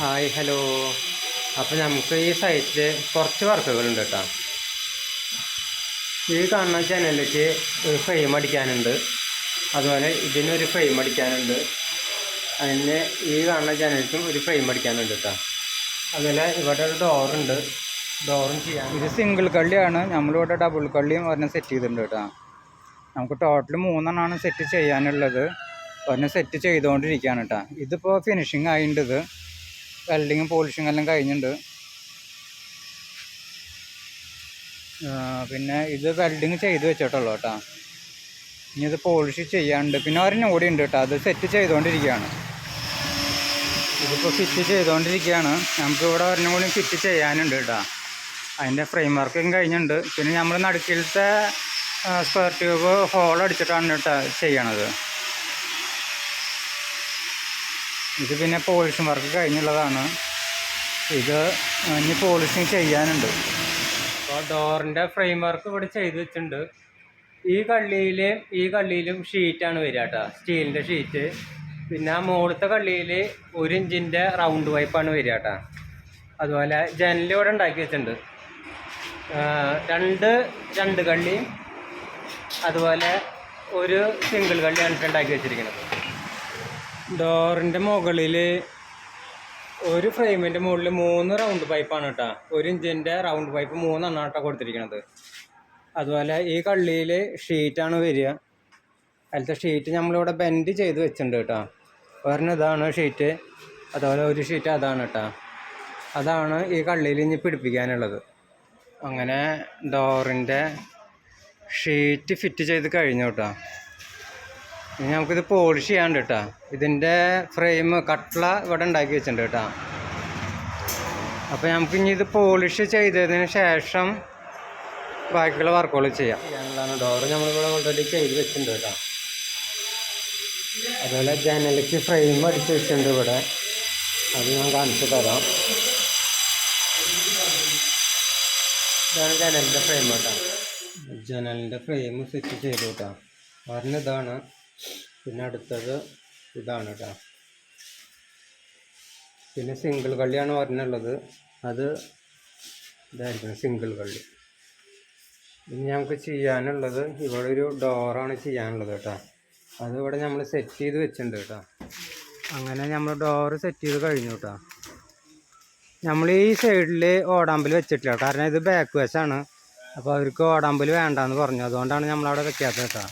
Hi hello അപ്പോൾ നമുക്ക് ഈ സൈറ്റിൽ കുറച്ച് വർക്കുകളുണ്ട് കേട്ടോ ഈ കാണുന്ന ചാനലിലേക്ക് ഒരു ഫ്രെയിം അടിക്കാനുണ്ട്. അതുപോലെ ഇതിനൊരു ഫ്രെയിം അടിക്കാനുണ്ട്. അതിന് ഈ കാണുന്ന ചാനലിലേക്കും ഒരു ഫ്രെയിം അടിക്കാനുണ്ട് കേട്ടോ അതുപോലെ ഇവിടെ ഒരു ഡോറുണ്ട് ഡോറും ചെയ്യാം. ഇത് സിംഗിൾ കള്ളിയാണ്. നമ്മളിവിടെ ഡബിൾ കള്ളിയും ഒരെണ്ണം സെറ്റ് ചെയ്തിട്ടുണ്ട് കേട്ടോ നമുക്ക് ടോട്ടൽ മൂന്നെണ്ണമാണ് സെറ്റ് ചെയ്യാനുള്ളത്. ഒരെണ്ണം സെറ്റ് ചെയ്തുകൊണ്ടിരിക്കുകയാണ് കേട്ടോ ഇതിപ്പോൾ ഫിനിഷിങ് ആയിട്ടുണ്ട് വെൽഡിങ്ങും പോളിഷിങ് എല്ലാം കഴിഞ്ഞിട്ടുണ്ട് പിന്നെ ഇത് വെൽഡിങ് ചെയ്ത് വെച്ചിട്ടുള്ളൂ കേട്ടോ. ഇനി ഇത് പോളിഷ് ചെയ്യാണ്ട് പിന്നെ ഒരു നോടി ഉണ്ട് കേട്ടോ അത് സെറ്റ് ചെയ്തുകൊണ്ടിരിക്കുകയാണ് ഇതിപ്പോൾ ഫിറ്റ് ചെയ്തുകൊണ്ടിരിക്കുകയാണ് നമുക്ക് ഇവിടെ ഒരെണ്ണം കൂടി ഫിറ്റ് ചെയ്യാനുണ്ട് കേട്ടോ. അതിന്റെ ഫ്രെയിം വർക്കും കഴിഞ്ഞിട്ടുണ്ട് പിന്നെ നമ്മൾ നടുക്കിലത്തെ സ്ക്വയർ ട്യൂബ് ഹോൾ അടിച്ചിട്ടാണ് കേട്ടോ ചെയ്യണത്. ഇത് പിന്നെ പോളിഷിംഗ് വർക്ക് കഴിഞ്ഞുള്ളതാണ്. ഇത് ഇനി പോളിഷിങ് ചെയ്യാനുണ്ട്. അപ്പോൾ ഡോറിന്റെ ഫ്രെയിം വർക്ക് ഇവിടെ ചെയ്ത് വെച്ചിട്ടുണ്ട്. ഈ കള്ളിയിലും ഈ കള്ളിയിലും ഷീറ്റാണ് വരിക കേട്ടോ സ്റ്റീലിന്റെ ഷീറ്റ് പിന്നെ ആ മുകളിലത്തെ കള്ളിയിൽ ഒരു ഇഞ്ചിന്റെ റൗണ്ട് പൈപ്പാണ് വരിക കേട്ടോ അതുപോലെ ജനൽ ഇവിടെ ഉണ്ടാക്കി വെച്ചിട്ടുണ്ട്. രണ്ട് രണ്ട് കള്ളിയും അതുപോലെ ഒരു സിംഗിൾ കള്ളിയാണ് ഉണ്ടാക്കി വെച്ചിരിക്കുന്നത്. ഡോറിന്റെ മുകളിൽ ഒരു ഫ്രെയിമിന്റെ മുകളിൽ മൂന്ന് റൗണ്ട് പൈപ്പാണ് കേട്ടോ ഒരു ഇഞ്ചിന്റെ റൗണ്ട് പൈപ്പ് മൂന്നെണ്ണം കേട്ടോ കൊടുത്തിരിക്കുന്നത് അതുപോലെ ഈ കള്ളിയിൽ ഷീറ്റാണ് വരിക. അതിലത്തെ ഷീറ്റ് നമ്മളിവിടെ ബെൻഡ് ചെയ്ത് വെച്ചിട്ടുണ്ട് കേട്ടോ ഒരെണ്ണം ഇതാണ് ഷീറ്റ് അതുപോലെ ഒരു ഷീറ്റ് അതാണ് കേട്ടോ അതാണ് ഈ കള്ളിയിൽ ഇനി പിടിപ്പിക്കാനുള്ളത്. അങ്ങനെ ഡോറിന്റെ ഷീറ്റ് ഫിറ്റ് ചെയ്ത് കഴിഞ്ഞു കേട്ടോ ഇനി നമുക്കിത് പോളിഷ് ചെയ്യാണ്ട് കേട്ടോ. ഇതിന്റെ ഫ്രെയിം കട്ട്ള ഇവിടെ ഉണ്ടാക്കി വെച്ചിട്ടുണ്ട് കേട്ടോ. അപ്പോൾ നമുക്ക് ഇനി ഇത് പോളിഷ് ചെയ്തതിന് ശേഷം ബാക്കിയുള്ള വർക്കുകൾ ചെയ്യാം. ചെയ്യാനുള്ളതാണ്. ഡോറ് നമ്മളിവിടെ ഓൾറെഡി ചെയ്ത് വെച്ചിട്ടുണ്ട് കേട്ടോ. അതുപോലെ ജനലിക്ക് ഫ്രെയിം അടിച്ച് വെച്ചിട്ടുണ്ട് ഇവിടെ. അത് ഞാൻ കാണിച്ചു തരാം. ഇതാണ് ജനലിന്റെ ഫ്രെയിം കേട്ടോ. ജനലിന്റെ ഫ്രെയിം സെറ്റ് ചെയ്തു കേട്ടോ. പറഞ്ഞ ഇതാണ് പിന്നെ അടുത്തത് ഇതാണ് കേട്ടോ പിന്നെ സിംഗിൾ കള്ളിയാണ് പറഞ്ഞുള്ളത്. അത് ഇതായിരിക്കണം സിംഗിൾ കള്ളി. ഇനി നമുക്ക് ചെയ്യാനുള്ളത് ഇവിടെ ഒരു ഡോറാണ് ചെയ്യാനുള്ളത് കേട്ടോ അത് ഇവിടെ നമ്മൾ സെറ്റ് ചെയ്ത് വെച്ചിട്ടുണ്ട് കേട്ടോ അങ്ങനെ നമ്മൾ ഡോറ് സെറ്റ് ചെയ്ത് കഴിഞ്ഞു കേട്ടോ നമ്മൾ ഈ സൈഡിൽ ഓടാമ്പൽ വെച്ചിട്ടില്ല കാരണം ഇത് ബാക്ക് വശമാണ് അപ്പോൾ അവർക്ക് ഓടാമ്പൽ വേണ്ടാന്ന് പറഞ്ഞു. അതുകൊണ്ടാണ് നമ്മളവിടെ വെക്കാത്തത് കേട്ടോ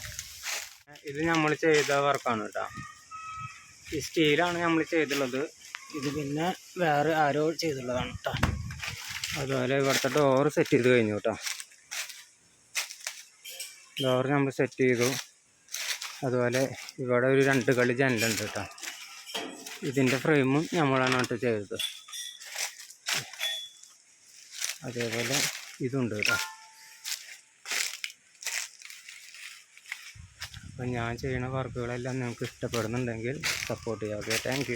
ഇത് നമ്മൾ ചെയ്ത വർക്കാണ് കേട്ടോ. ഈ സ്റ്റീലാണ് നമ്മൾ ചെയ്തിട്ടുള്ളത് ഇത് പിന്നെ വേറെ ആരോ ചെയ്തിട്ടുള്ളതാണ് കേട്ടോ. അതുപോലെ ഇവിടുത്തെ ഡോറ് സെറ്റ് ചെയ്ത് കഴിഞ്ഞു കേട്ടോ. ഡോറ് നമ്മൾ സെറ്റ് ചെയ്തു. അതുപോലെ ഇവിടെ ഒരു രണ്ട് കളി ജനലുണ്ട് കേട്ടോ. ഇതിന്റെ ഫ്രെയിമും നമ്മളാണ് കേട്ടോ ചെയ്തത്. അതേപോലെ ഇതുണ്ട് കേട്ടോ. അപ്പം ഞാൻ ചെയ്യുന്ന വർക്കുകളെല്ലാം നിങ്ങൾക്ക് ഇഷ്ടപ്പെടുന്നുണ്ടെങ്കിൽ സപ്പോർട്ട് ചെയ്യുക. Okay thank